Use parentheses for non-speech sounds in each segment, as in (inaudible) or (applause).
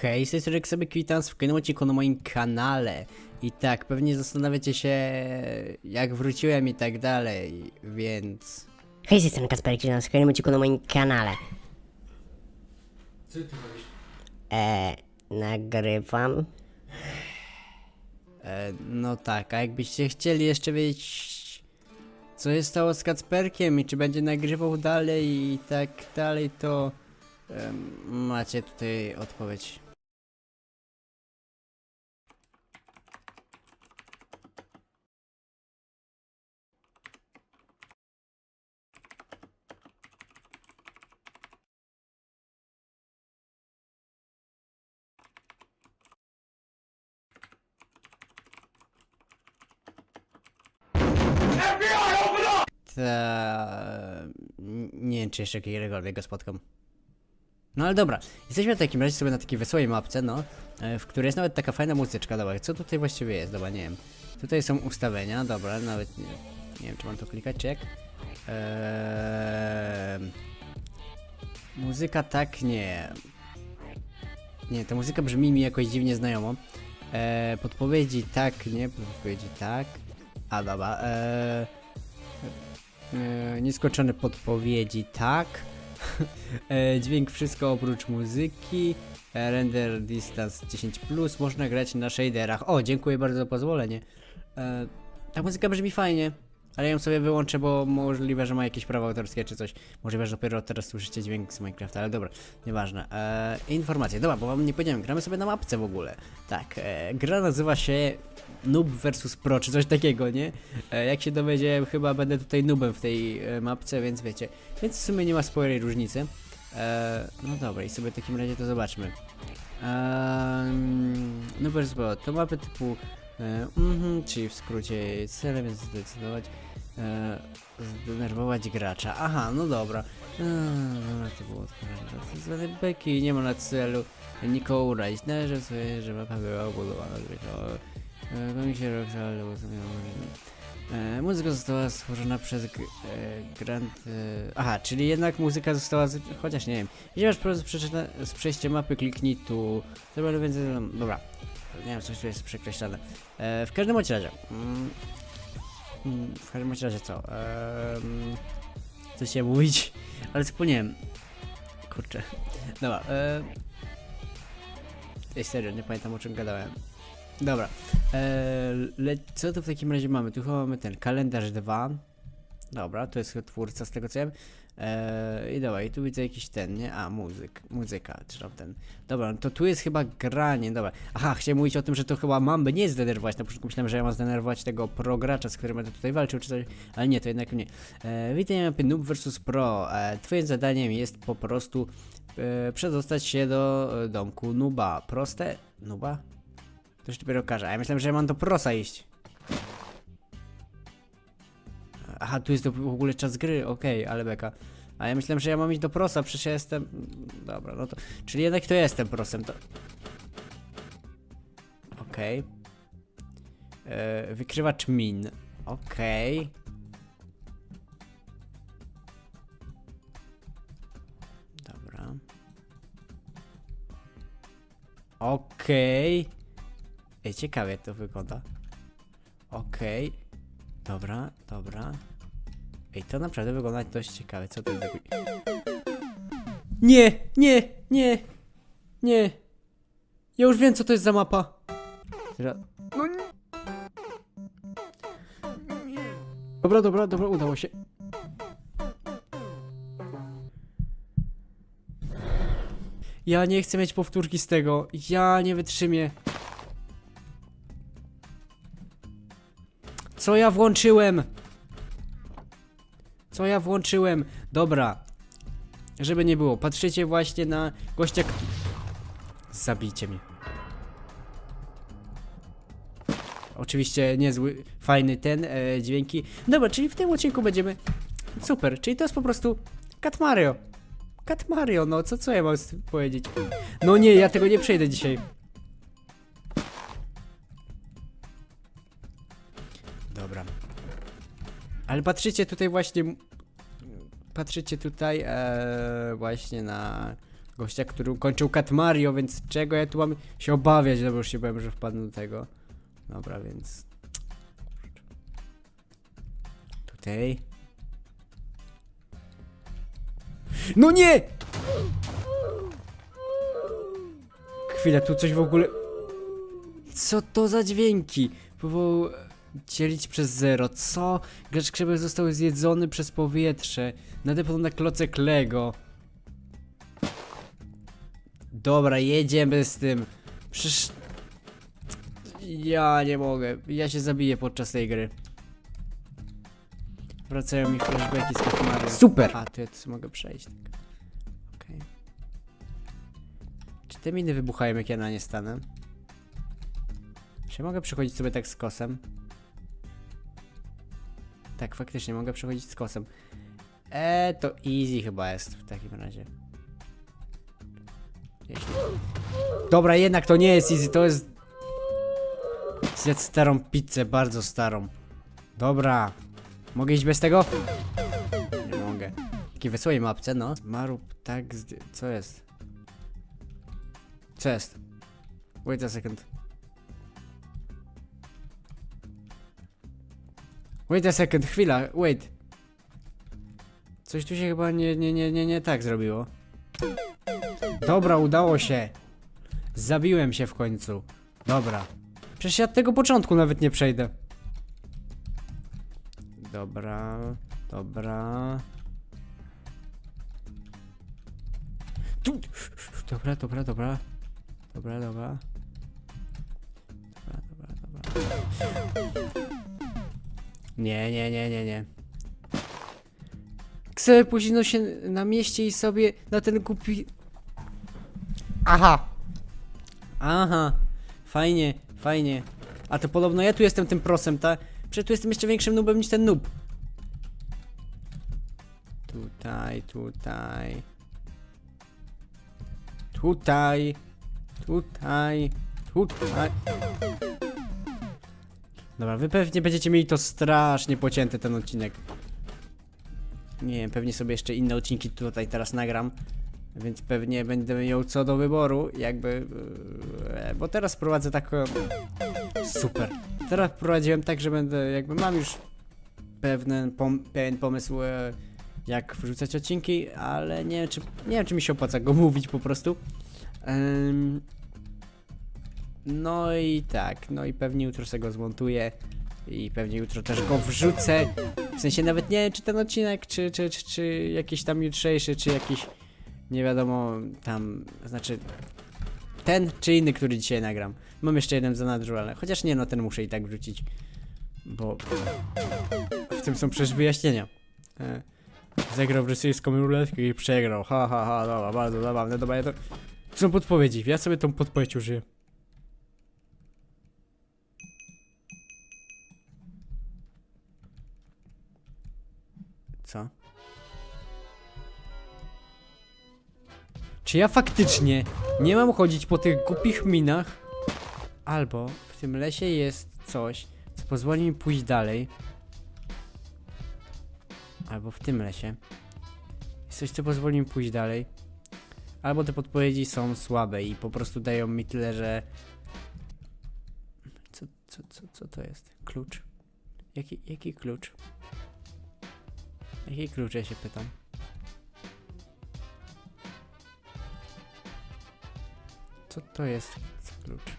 Hej, z tej strony sobie witam w kolejnym odcinku na moim kanale. I tak, pewnie zastanawiacie się, jak wróciłem i tak dalej, więc... Hej, z tej strony Kasperek, witam w kolejnym odcinku na moim kanale. Co ty robisz? Eee, nagrywam. E, no tak, a jakbyście chcieli jeszcze wiedzieć, co się stało z Kacperkiem i czy będzie nagrywał dalej i tak dalej, to em, macie tutaj odpowiedź. Nie wiem, czy jeszcze jakiegokolwiek go spotkam. No ale dobra, jesteśmy w takim razie sobie na takiej wesołej mapce, no, e, w której jest nawet taka fajna muzyczka, dobra, co tutaj właściwie jest, dobra, nie wiem. Tutaj są ustawienia, dobra, nawet nie, nie wiem, czy mam to klikać, czy jak. Eee... Muzyka tak, nie. Nie, ta muzyka brzmi mi jakoś dziwnie znajomo. Eee, podpowiedzi tak, nie, podpowiedzi tak. A dobra, eee... E, nieskończone podpowiedzi, tak. (laughs) e, dźwięk wszystko oprócz muzyki. E, render distance 10+, można grać na shaderach. O, dziękuję bardzo za pozwolenie. E, ta muzyka brzmi fajnie, ale ją sobie wyłączę, bo możliwe, że ma jakieś prawa autorskie czy coś. Możliwe, że dopiero teraz słyszycie dźwięk z Minecrafta, ale dobra, nieważne. E, informacje, dobra, bo wam nie powiedziałem, gramy sobie na mapce w ogóle. Tak, e, gra nazywa się Noob vs Pro, czy coś takiego, nie? E, jak się dowiedziałem, chyba będę tutaj noobem w tej e, mapce, więc wiecie. Więc w sumie nie ma sporej różnicy. E, no dobra, i sobie w takim razie to zobaczmy. Um, no bez pro, to mapy typu e, mhm, czyli w skrócie cele, więc zdecydować e, zdenerwować gracza. Aha, no dobra. E, dobra, to było zwane beki, nie ma na celu nikogo urazić. Należy sobie, że mapa była obudowana zwyczajowo. E, Pełni się rok, ale e, Muzyka została stworzona przez e, Grant... E, aha, czyli jednak muzyka została... Z, chociaż nie wiem. Jeśli masz problem z, z przejściem mapy, kliknij tu... Dobra, więcej... Dobra. Nie wiem, coś tu jest przekreślone. E, w każdym bądź razie... Mm, mm, w każdym bądź razie co? Em, co się mówić? (laughs) Ale zapomniałem. Kurczę. Dobra. E, serio, nie pamiętam o czym gadałem. Dobra. Le, co tu w takim razie mamy? Tu chyba mamy ten kalendarz 2. Dobra, to jest twórca z tego co wiem. Eee, I i tu widzę jakiś ten, nie? A, muzyk, muzyka, tam ten. Dobra, no to tu jest chyba granie, dobra. Aha, chciałem mówić o tym, że to chyba mam by nie zdenerwować. Na początku myślałem, że ja mam zdenerwować tego progracza, z którym będę tutaj walczył, czy coś, ale nie, to jednak nie. Eee, witaj mapy Noob vs Pro. Eee, twoim zadaniem jest po prostu e, przedostać się do e, domku Nuba. Proste? Nuba? To się dopiero okaże. A ja myślałem, że ja mam do prosa iść. Aha, tu jest do, w ogóle czas gry, okej, ale beka. A ja myślałem, że ja mam iść do prosa, przecież ja jestem... Dobra, no to... Czyli jednak to jestem prosem, to... Okej. E, Wykrywacz min. Okej. Dobra. Okej. Ej, ciekawie to wygląda. Okej. Dobra, dobra. Ej, to naprawdę wygląda dość ciekawe. Co to jest. Nie, nie, nie, nie. Ja już wiem, co to jest za mapa. No nie. Dobra, dobra, dobra, udało się. Ja nie chcę mieć powtórki z tego. Ja nie wytrzymię. Co ja włączyłem? Co ja włączyłem? Dobra. Żeby nie było. Patrzycie właśnie na gościa. Zabijcie mnie. Oczywiście niezły, fajny ten, e, dźwięki. Dobra, czyli w tym odcinku będziemy... Super, czyli to jest po prostu Cat Mario. Cat Mario, no co, co ja mam powiedzieć? No nie, ja tego nie przejdę dzisiaj. Ale patrzycie tutaj właśnie. Patrzycie tutaj e, właśnie na gościa, który ukończył Cat Mario, więc czego ja tu mam się obawiać? Dobra, już się bałem, że wpadnę do tego. Dobra, więc... Tutaj... No nie! Chwila, tu coś w ogóle... Co to za dźwięki? Dzielić przez zero. Co? Gracz krzepek został zjedzony przez powietrze. Nadepnął na klocek Lego. Dobra, jedziemy z tym. Przecież... Ja nie mogę. Ja się zabiję podczas tej gry. Wracają mi flashbacki z Mario. Super! A, tu ja tu mogę przejść. Tak. Okej. Czy te miny wybuchają jak ja na nie stanę? Czy mogę przechodzić sobie tak z kosem? Tak, faktycznie mogę przechodzić z kosem. Eee, to easy chyba jest w takim razie. Jeśli... Dobra, jednak to nie jest easy, to jest... Zjedz starą pizzę, bardzo starą. Dobra. Mogę iść bez tego? Nie mogę. Jakie wesołej mapce, no. Marub tak. Co jest? Co jest? Wait a second. Wait a second, chwila, wait. Coś tu się chyba nie, nie, nie, nie, nie tak zrobiło. Dobra, udało się. Zabiłem się w końcu. Dobra. Przecież ja od tego początku nawet nie przejdę. Dobra, dobra. Tu. Dobra, dobra, dobra. Dobra, dobra. Dobra, dobra, dobra. Nie, nie, nie, nie, nie. Chcę później no się na mieście i sobie na ten kupi... Aha! Aha! Fajnie, fajnie. A to podobno ja tu jestem tym prosem, tak? Przecież tu jestem jeszcze większym nubem niż ten nub. Tutaj, tutaj. Tutaj. Tutaj. Tutaj. Dobra, wy pewnie będziecie mieli to strasznie pocięty ten odcinek. Nie wiem, pewnie sobie jeszcze inne odcinki tutaj teraz nagram. Więc pewnie będę miał co do wyboru, jakby. e, Bo teraz prowadzę tak. e, Super. Teraz prowadziłem tak, że będę. Jakby mam już pewien, pom pewien pomysł, e, jak wrzucać odcinki, ale nie wiem, czy, nie wiem, czy mi się opłaca go (laughs) mówić po prostu. Em, no i tak, no i pewnie jutro sobie go zmontuję i pewnie jutro też go wrzucę. W sensie nawet nie czy ten odcinek, czy, czy, czy, czy jakiś tam jutrzejszy, czy jakiś nie wiadomo tam, znaczy ten czy inny, który dzisiaj nagram. Mam jeszcze jeden w zanadrzu, ale chociaż nie, no ten muszę i tak wrzucić, bo w tym są przecież wyjaśnienia. E, zagrał w rosyjską ruletkę i przegrał, ha ha ha, dobra, bardzo zabawne, dobra, ja. To są podpowiedzi, ja sobie tą podpowiedź użyję. Czy ja faktycznie nie mam chodzić po tych głupich minach? Albo w tym lesie jest coś, co pozwoli mi pójść dalej. Albo w tym lesie. Jest coś, co pozwoli mi pójść dalej. Albo te podpowiedzi są słabe i po prostu dają mi tyle, że... Co, co, co, co to jest? Klucz? Jaki, jaki klucz? Jaki klucz, ja się pytam? Co to jest klucz?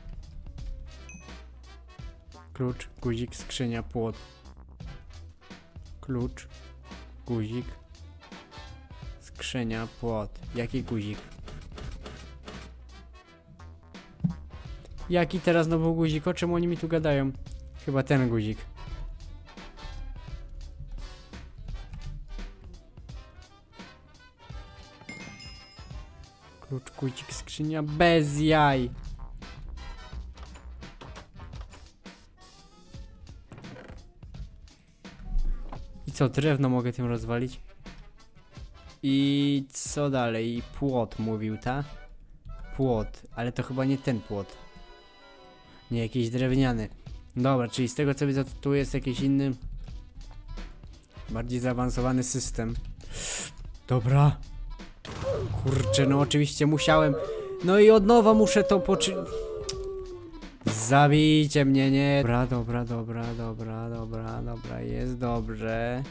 Klucz, guzik, skrzynia, płot. Klucz, guzik, skrzynia, płot. Jaki guzik? Jaki teraz znowu guzik? O czym oni mi tu gadają? Chyba ten guzik. Klucz, guzik, skrzynia bez jaj. I co, drewno mogę tym rozwalić? I co dalej? Płot mówił, ta? Płot, ale to chyba nie ten płot. Nie, jakiś drewniany. Dobra, czyli z tego co widzę, tu jest jakiś inny... Bardziej zaawansowany system. Dobra. Kurczę, no oczywiście musiałem. No i od nowa muszę to poczy... Zabijcie mnie, nie. Dobra, dobra, dobra, dobra, dobra, dobra, jest dobrze.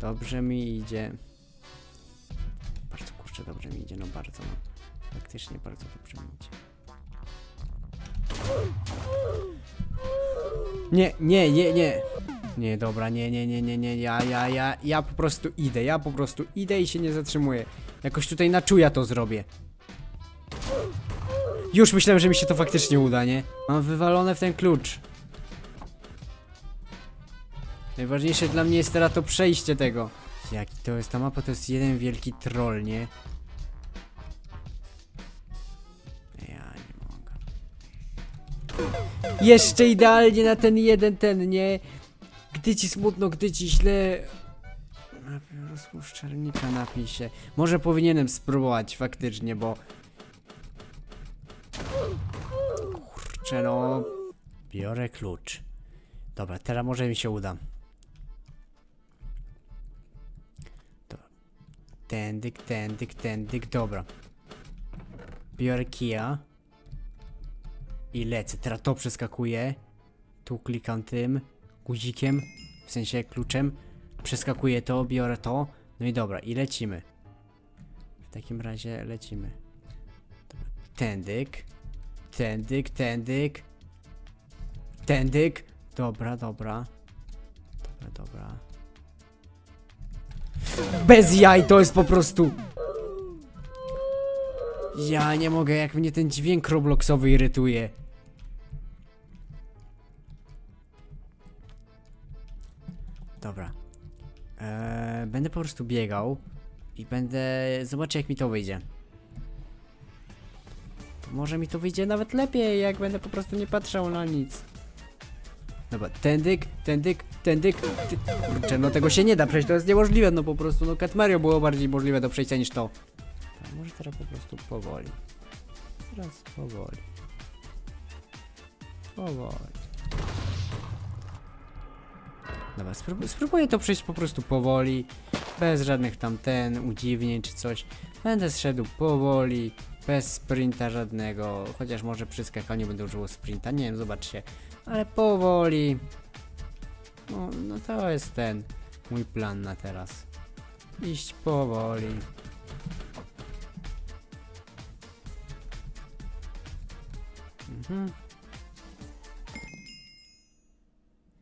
Dobrze mi idzie. Bardzo kurczę, dobrze mi idzie, no bardzo, no. Faktycznie bardzo dobrze mi idzie. Nie, nie, nie, nie. Nie, dobra, nie, nie, nie, nie, nie, ja, ja, ja, ja po prostu idę, ja po prostu idę i się nie zatrzymuję. Jakoś tutaj na czuja to zrobię. Już myślałem, że mi się to faktycznie uda, nie? Mam wywalone w ten klucz. Najważniejsze dla mnie jest teraz to przejście tego. Jaki to jest ta mapa? To jest jeden wielki troll, nie? Ja nie mogę. Jeszcze idealnie na ten jeden ten, nie? Gdy ci smutno, gdy ci źle... Rozpuszcz czarnika, napij się. Może powinienem spróbować faktycznie, bo... Kurczę, no... Biorę klucz. Dobra, teraz może mi się uda. Tędyk, tędyk, tędyk, dobra. Biorę kija. I lecę. Teraz to przeskakuję. Tu klikam tym guzikiem, w sensie kluczem. Przeskakuję to, biorę to. No i dobra, i lecimy. W takim razie lecimy. Tędyk. Tędyk, tędyk. Tędyk. Dobra, dobra. Dobra, dobra. Bez jaj, to jest po prostu... Ja nie mogę, jak mnie ten dźwięk robloxowy irytuje. Dobra. Eee, będę po prostu biegał i będę... Zobaczę jak mi to wyjdzie. Może mi to wyjdzie nawet lepiej, jak będę po prostu nie patrzał na nic. Dobra, tędyk, tędyk, tędyk. Ty... Kurczę, no tego się nie da przejść, to jest niemożliwe, no po prostu. No Cat Mario było bardziej możliwe do przejścia niż to. Może teraz po prostu powoli. Teraz powoli. Powoli. Dobra, sprób spróbuję to przejść po prostu powoli, bez żadnych tam ten, udziwnień czy coś. Będę zszedł powoli, bez sprinta żadnego, chociaż może przy skakaniu będę używał sprinta, nie wiem, zobaczcie. Ale powoli. No, no to jest ten mój plan na teraz. Iść powoli. Mhm.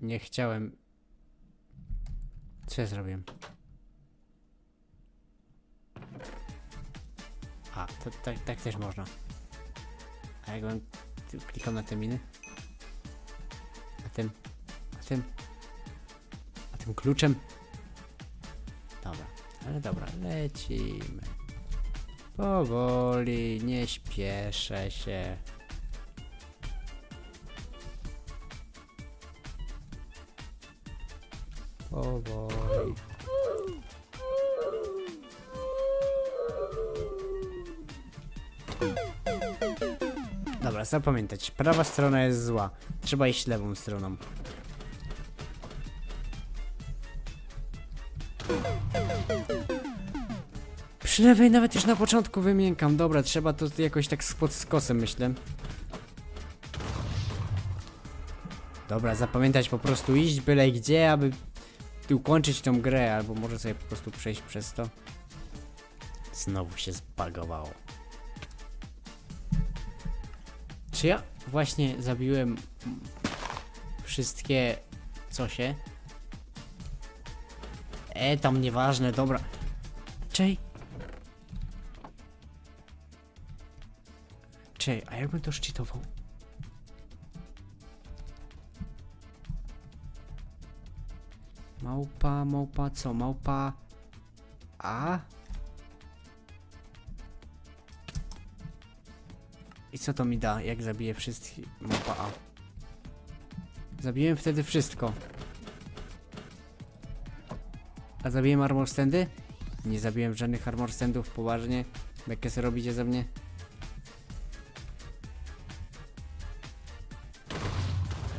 Nie chciałem. Co ja zrobiłem? A, to tak, tak też można. A jakbym tu klikał na te miny? A tym? A tym? A tym kluczem? Dobra, ale dobra, lecimy. Powoli, nie śpieszę się. Zapamiętać. Prawa strona jest zła. Trzeba iść lewą stroną. Przy lewej nawet już na początku wymiękam. Dobra, trzeba to jakoś tak z- pod skosem, myślę. Dobra, zapamiętać po prostu iść byle gdzie, aby ukończyć tą grę, albo może sobie po prostu przejść przez to. Znowu się zbagowało. Czy ja właśnie zabiłem wszystkie cosie? E, tam nieważne, dobra. Czej. Czej, a jakbym to szczytował? Małpa, małpa, co? Małpa... A? I co to mi da, jak zabiję wszystkich? Małpa A. Zabiłem wtedy wszystko. A zabiłem armor standy? Nie zabiłem żadnych armor standów, poważnie. Jakie sobie robicie ze mnie?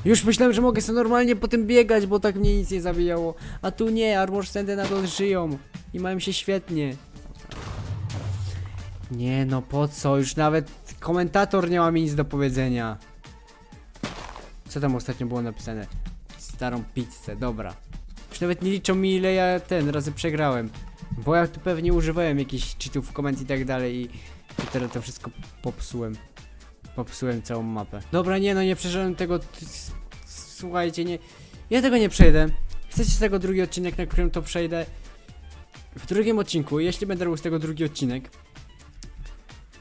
Już myślałem, że mogę sobie normalnie po tym biegać, bo tak mnie nic nie zabijało. A tu nie, armor standy nadal żyją. I mają się świetnie. Nie no, po co? Już nawet komentator nie ma mi nic do powiedzenia. Co tam ostatnio było napisane? Starą pizzę, dobra. Już nawet nie liczą mi ile ja ten razy przegrałem. Bo ja tu pewnie używałem jakichś cheatów, komend i tak dalej i, i teraz to wszystko popsułem. Popsułem całą mapę. Dobra, nie no, nie przeżyłem tego. Słuchajcie, nie. Ja tego nie przejdę. Chcecie z tego drugi odcinek, na którym to przejdę? W drugim odcinku, jeśli będę robił z tego drugi odcinek,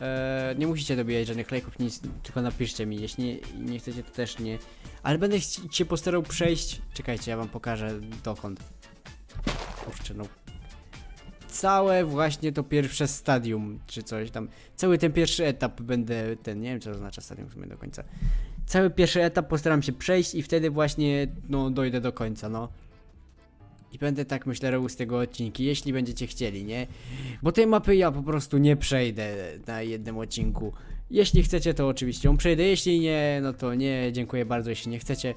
e, nie musicie dobijać żadnych lajków, nic, tylko napiszcie mi. Jeśli nie, nie chcecie, to też nie. Ale będę się postarał przejść. Czekajcie, ja wam pokażę dokąd. Kurczę, no. Całe właśnie to pierwsze stadium, czy coś tam. Cały ten pierwszy etap będę, ten, nie wiem co oznacza stadium w sumie do końca. Cały pierwszy etap postaram się przejść i wtedy właśnie, no, dojdę do końca, no. I będę tak myślę robił z tego odcinki, jeśli będziecie chcieli, nie? Bo tej mapy ja po prostu nie przejdę na jednym odcinku. Jeśli chcecie, to oczywiście ją przejdę, jeśli nie, no to nie, dziękuję bardzo, jeśli nie chcecie,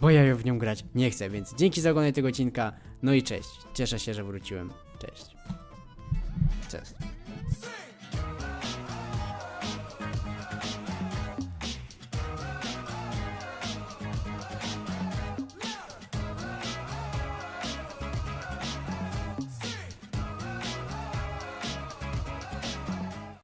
bo ja w nią grać nie chcę, więc dzięki za oglądanie tego odcinka, no i cześć. Cieszę się, że wróciłem. Cześć. Cześć.